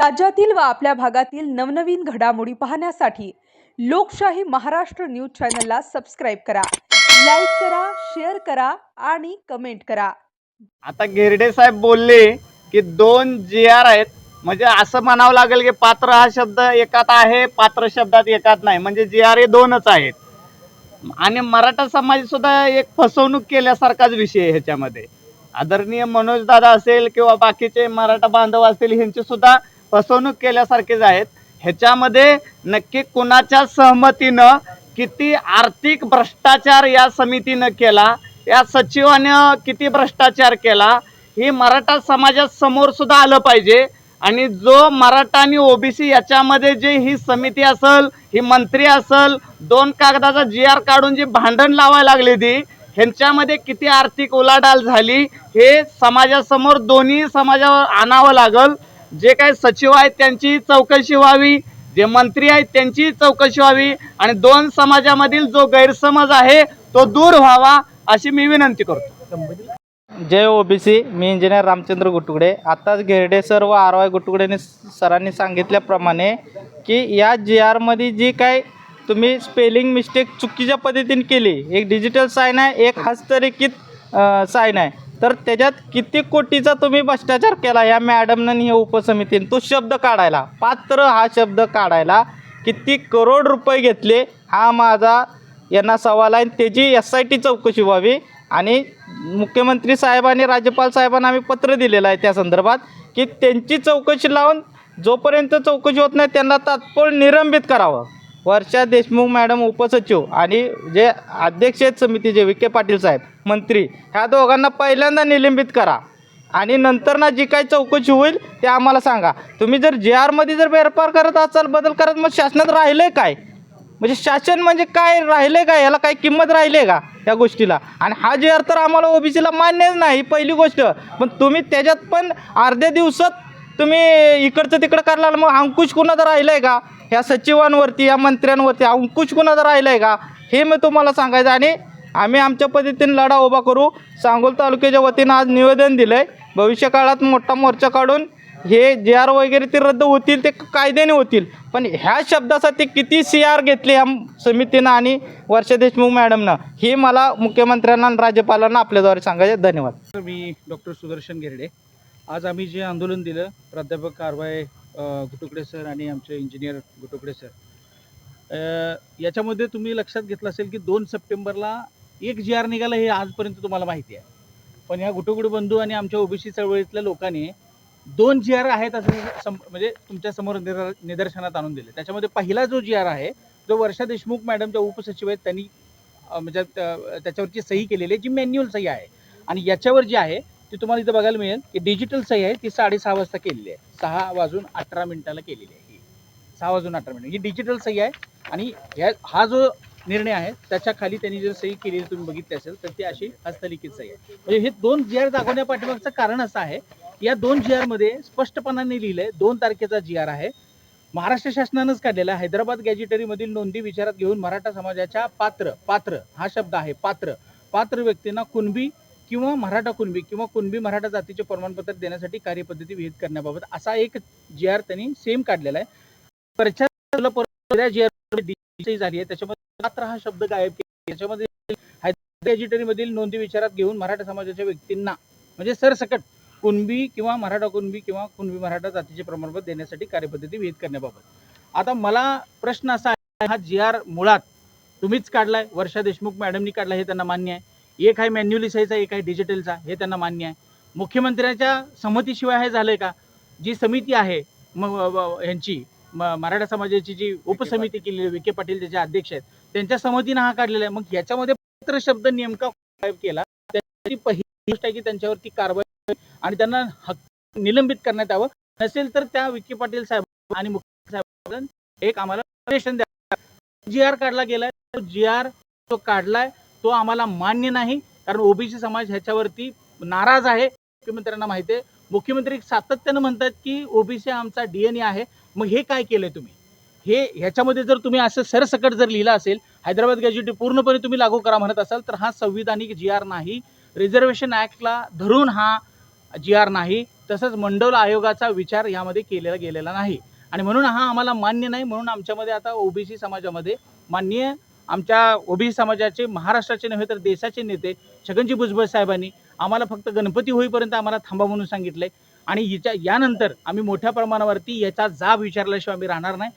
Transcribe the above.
राज्यातील व आपल्या भागातील नवनवीन घडामोडी पाहण्यासाठी लोकशाही महाराष्ट्र न्यूज चॅनलला सबस्क्राईब करा लाईक करा शेअर करा आणि कमेंट करा. आता गिरडे साहेब बोलले की दोन जी आर आहेत म्हणजे असं म्हणावं लागेल की पात्र हा शब्द एकात आहे पात्र शब्दात एकात नाही म्हणजे जी आर हे दोनच आहेत. आणि मराठा समाज सुद्धा एक फसवणूक केल्यासारखाच विषय आहे ह्याच्यामध्ये. आदरणीय मनोज दादा असेल किंवा बाकीचे मराठा बांधव असतील ह्यांची सुद्धा फसवणूक केल्यासारखेच आहेत. ह्याच्यामध्ये नक्की कुणाच्या सहमतीनं किती आर्थिक भ्रष्टाचार या समितीनं केला या सचिवानं किती भ्रष्टाचार केला हे मराठा समाजासमोर सुद्धा आलं पाहिजे. आणि जो मराठा आणि ओबीसी याच्यामध्ये जे ही समिती असल ही मंत्री असल दोन कागदाचा जी आर काढून जी भांडण लावायला लागली ती ह्यांच्यामध्ये किती आर्थिक उलाढाल झाली हे समाजासमोर दोन्ही समाजावर आणावं लागल. जे काही सचिव आहेत त्यांची चौकशी व्हावी जे मंत्री आहेत त्यांची चौकशी व्हावी आणि दोन समाजामधील जो गैरसमज आहे तो दूर व्हावा अशी मी विनंती करतो. जय ओबीसी मी इंजिनियर रामचंद्र गुटुगडे. आत्ताच घेरडे सर व आर वाय गुटुगडेने सरांनी सांगितल्याप्रमाणे की या जी आरमध्ये जी काय तुम्ही स्पेलिंग मिस्टेक चुकीच्या पद्धतीने केली एक डिजिटल साईन आहे एक हस्तरेखित साईन आहे. तर त्याच्यात किती कोटीचा तुम्ही भ्रष्टाचार केला या मॅडमनं आणि या उपसमितीने? तो शब्द काढायला. पात्र हा शब्द काढायला किती करोड रुपये घेतले हा माझा यांना सवाल आहे. त्याची एस आय टी चौकशी व्हावी. आणि मुख्यमंत्री साहेबांनी राज्यपाल साहेबांना आम्ही पत्र दिलेलं आहे त्या संदर्भात की त्यांची चौकशी लावून जोपर्यंत चौकशी होत नाही त्यांना तात्पुर निलंबित करावं. वर्षा देशमुख मॅडम उपसचिव आणि जे अध्यक्ष आहेत समितीचे विखे पाटील साहेब मंत्री ह्या दोघांना पहिल्यांदा निलंबित करा. आणि नंतर ना जी काही चौकशी होईल ते आम्हाला सांगा. तुम्ही जर जे आरमध्ये जर फेरफार करत असाल बदल करत मग शासनात राहिलं आहे काय? म्हणजे शासन म्हणजे काय? राहिलं आहे का याला काही किंमत राहिली आहे का या गोष्टीला? आणि हा जे आर तर आम्हाला ओबीसीला मान्यच नाही ही पहिली गोष्ट. पण तुम्ही त्याच्यात पण अर्ध्या दिवसात तुम्ही इकडचं तिकडं करायला मग अंकुश कुणाचा राहिलं आहे का? ह्या सचिवांवरती या मंत्र्यांवरती अंकुश कुणाचा राहिलं आहे का? हे मी तुम्हाला सांगायचं आणि आम्ही आमच्या पद्धतीने लढा उभा करू. सांगोल तालुक्याच्या वतीनं आज निवेदन दिलं आहे भविष्य काळात मोठा मोर्चा काढून हे जे आर वगैरे ते रद्द होतील ते कायद्याने होतील. पण ह्या शब्दासाठी किती सी आर घेतले या समितीनं आणि वर्षा देशमुख मॅडमनं? हे मला मुख्यमंत्र्यांना आणि राज्यपालांना आपल्याद्वारे सांगायचे धन्यवाद. मी डॉक्टर सुदर्शन घेरडे. आज आम्ही जे आंदोलन दिलं प्राध्यापक कारवाई गुटुकडे सर आणि आमचे इंजिनियर गुटुकडे सर. याच्यामध्ये तुम्ही लक्षात घेतलं असेल की दोन सप्टेंबरला एक जी आर निघाला हे आजपर्यंत तुम्हाला माहिती आहे. पण ह्या गुटुकडे बंधू आणि आमच्या ओबीसी चळवळीतल्या लोकांनी दोन जी आर आहेत असं सम म्हणजे तुमच्यासमोर निदर निदर्शनात आणून दिले. त्याच्यामध्ये पहिला जो जी आर आहे जो वर्षा देशमुख मॅडमच्या उपसचिव आहेत त्यांनी म्हणजे त्याच्यावरची सही केलेली आहे जी मॅन्युअल सही आहे. आणि याच्यावर जी आहे ती तुम्हाला इथं बघायला मिळेल की डिजिटल सही आहे ती साडेसहा वाजता केलेली आहे. सहा वाजून अठरा मिनिटाला केलेली आहे ही. सहा वाजून अठरा मिनिट. ही डिजिटल सही आहे आणि ह्या हा जो निर्णय आहे त्याच्याखाली त्यांनी जर सही केलेली तुम्ही बघितली असेल तर ती अशी हस्तलिखित सही आहे. म्हणजे हे दोन जी आर दाखवण्या पाठीमागचं कारण असं आहे या दोन जी आरमध्ये स्पष्टपणाने लिहिलं आहे दोन तारखेचा जी आर आहे. महाराष्ट्र शासनानंच काढलेला आहे. हैदराबाद गॅजेटरीमधील नोंदी विचारात घेऊन मराठा समाजाच्या पात्र पात्र हा शब्द आहे पात्र. पात्र व्यक्तींना कुणबी किंवा मराठा कुणबी किंवा कुणबी मराठा जातीचे प्रमाणपत्र देण्यासाठी कार्यपद्धती विहित करण्याबाबत असा एक जी आर त्यांनी सेम काढलेला आहे. प्रचार जी आर झाली आहे. त्याच्यामध्ये मात्र हा शब्द गायब केला त्याच्यामध्ये नोंदी विचारात घेऊन मराठा समाजाच्या व्यक्तींना म्हणजे सरसकट कुणबी किंवा मराठा कुणबी किंवा कुणबी मराठा जातीचे प्रमाणपत्र देण्यासाठी कार्यपद्धती विहित करण्याबाबत. आता मला प्रश्न असा आहे हा जी आर मुळात तुम्हीच काढलाय वर्षा देशमुख मॅडमनी काढला हे त्यांना मान्य आहे. एक आहे मॅन्युअली सहीचा एक आहे डिजिटलचा हे त्यांना मान्य आहे. मुख्यमंत्र्यांच्या संमतीशिवाय हे झालंय का? जी समिती आहे मग ह्यांची म- मराठा समाजाची जी उपसमिती केलेली आहे, विखे पाटील त्याचे अध्यक्ष आहेत त्यांच्या संमतीनं हा काढलेला आहे. मग याच्यामध्ये पत्र शब्द नेमका केला त्याची पहिली गोष्ट आहे की त्यांच्यावरती कारवाई आणि त्यांना हक्क निलंबित करण्यात यावं. नसेल तर त्या विखे पाटील साहेब आणि मुख्य साहेब एक आम्हाला जी आर काढला गेलाय तो जी आर जो काढलाय तो आम्हाला मान्य नाही कारण ओबीसी समाज ह्याच्यावरती नाराज आहे. मुख्यमंत्र्यांना माहिती आहे. मुख्यमंत्री सातत्यानं म्हणतात की ओबीसी आमचा डीएनए आहे. मग हे काय केलंय तुम्ही? हे ह्याच्यामध्ये जर तुम्ही असं सरसकट जर लिहिलं असेल हैदराबाद गॅज्युटी पूर्णपणे तुम्ही लागू करा म्हणत असाल तर हा संविधानिक जी आर नाही. रिझर्वेशन ॲक्टला धरून हा जी आर नाही. तसंच मंडल आयोगाचा विचार यामध्ये केलेला गेलेला नाही. आणि म्हणून हा आम्हाला मान्य नाही. म्हणून आमच्यामध्ये आता ओबीसी समाजामध्ये माननीय आमच्या ओबीसी समाजाचे महाराष्ट्राचे नव्हे तर देशाचे नेते छगनजी भुजबळ साहेबांनी आम्हाला फक्त गणपती होईपर्यंत आम्हाला थांबा म्हणून सांगितलंय. आणि हिच्या यानंतर आम्ही मोठ्या प्रमाणावरती याचा जाब विचारल्याशिवाय आम्ही राहणार नाही.